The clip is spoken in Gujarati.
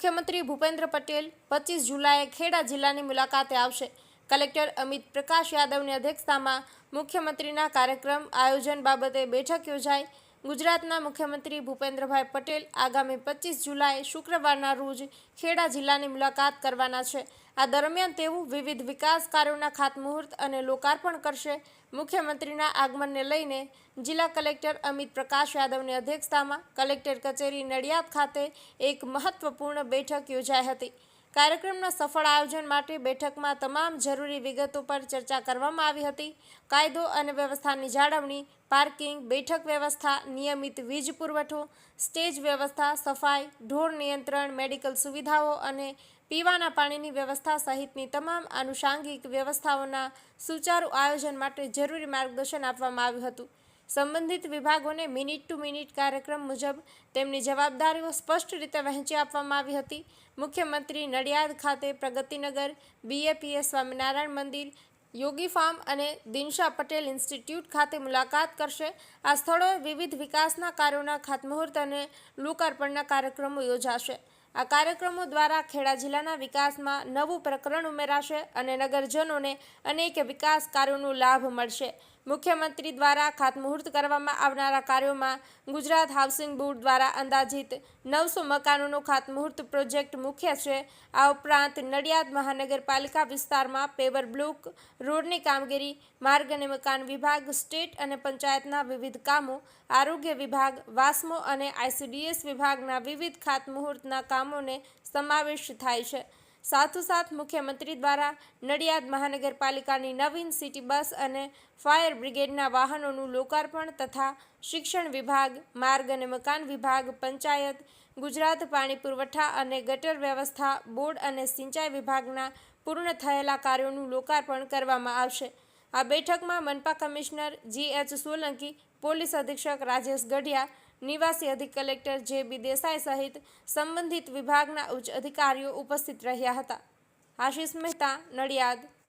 ભૂપેન્દ્ર પટેલ પચીસ જુલાઈએ ખેડા જિલ્લાની મુલાકાતે આવશે. કલેક્ટર અમિત પ્રકાશ યાદવની અધ્યક્ષતામાં મુખ્યમંત્રીના કાર્યક્રમ આયોજન બાબતે બેઠક યોજાઈ. ગુજરાતના મુખ્યમંત્રી ભૂપેન્દ્રભાઈ પટેલ આગામી પચીસ જુલાઈ શુક્રવારના રોજ ખેડા જિલ્લાની મુલાકાત કરવાના છે. આ દરમિયાન તેઓ વિવિધ વિકાસ કાર્યોના ખાતમુહૂર્ત અને લોકાર્પણ કરશે. મુખ્યમંત્રીના આગમનને લઈને જિલ્લા કલેક્ટર અમિત પ્રકાશ યાદવની અધ્યક્ષતામાં કલેક્ટર કચેરી નડિયાદ ખાતે એક મહત્વપૂર્ણ બેઠક યોજાઈ હતી. કાર્યક્રમના સફળ આયોજન માટે બેઠકમાં તમામ જરૂરી વિગતો પર ચર્ચા કરવામાં આવી હતી. કાયદો અને વ્યવસ્થાની જાળવણી, પાર્કિંગ, બેઠક વ્યવસ્થા, નિયમિત વીજ પુરવઠો, સ્ટેજ વ્યવસ્થા, સફાઈ, ઢોર નિયંત્રણ, મેડિકલ સુવિધાઓ અને પીવાના પાણીની વ્યવસ્થા સહિતની તમામ આનુષાંગિક વ્યવસ્થાઓના સુચારુ આયોજન માટે જરૂરી માર્ગદર્શન આપવામાં આવ્યું હતું. સંબંધિત વિભાગોને મિનિટ ટુ મિનિટ કાર્યક્રમ મુજબ તેમની જવાબદારીઓ સ્પષ્ટ રીતે વહેંચી આપવામાં આવી હતી. મુખ્યમંત્રી નડિયાદ ખાતે પ્રગતિનગર બીએપીએસ સ્વામિનારાયણ મંદિર, યોગી ફાર્મ અને દિનશા પટેલ ઇન્સ્ટિટ્યૂટ ખાતે મુલાકાત કરશે. આ સ્થળોએ વિવિધ વિકાસના કાર્યોના ખાતમુહૂર્ત અને લોકાર્પણના કાર્યક્રમો યોજાશે. આ કાર્યક્રમો દ્વારા ખેડા જિલ્લાના વિકાસમાં નવું પ્રકરણ ઉમેરાશે અને નગરજનોને અનેક વિકાસ કાર્યોનો લાભ મળશે. મુખ્યમંત્રી દ્વારા ખાતમુહૂર્ત કરવામાં આવનારા કાર્યોમાં ગુજરાત હાઉસિંગ બોર્ડ દ્વારા અંદાજિત નવસો મકાનોનો ખાતમુહૂર્ત પ્રોજેક્ટ મુખ્ય છે. આ ઉપરાંત નડિયાદ મહાનગરપાલિકા વિસ્તારમાં પેવર બ્લોક, રોડની કામગીરી, માર્ગ અને મકાન વિભાગ, સ્ટેટ અને પંચાયતના વિવિધ કામો, આરોગ્ય વિભાગ, વાસ્મો અને આઈસીડીએસ વિભાગના વિવિધ ખાતમુહૂર્તના કામોને સમાવેશ થાય છે. સાથોસાથ મુખ્યમંત્રી દ્વારા નડિયાદ મહાનગરપાલિકાની નવીન સિટી બસ અને ફાયર બ્રિગેડના વાહનોનું લોકાર્પણ તથા શિક્ષણ વિભાગ, માર્ગ અને મકાન વિભાગ, પંચાયત, ગુજરાત પાણી પુરવઠા અને ગટર વ્યવસ્થા બોર્ડ અને સિંચાઈ વિભાગના પૂર્ણ થયેલા કાર્યોનું લોકાર્પણ કરવામાં આવશે. આ બેઠકમાં મનપા commissioner G H Solanki, police અધિક્ષક રાજેશ ગઢિયા નિવાસી અધિક કલેક્ટર જે બી દેસાઈ સહિત સંબંધિત વિભાગના ઉચ્ચ અધિકારીઓ ઉપસ્થિત રહ્યા હતા. આશિષ મહેતા, નડિયાદ.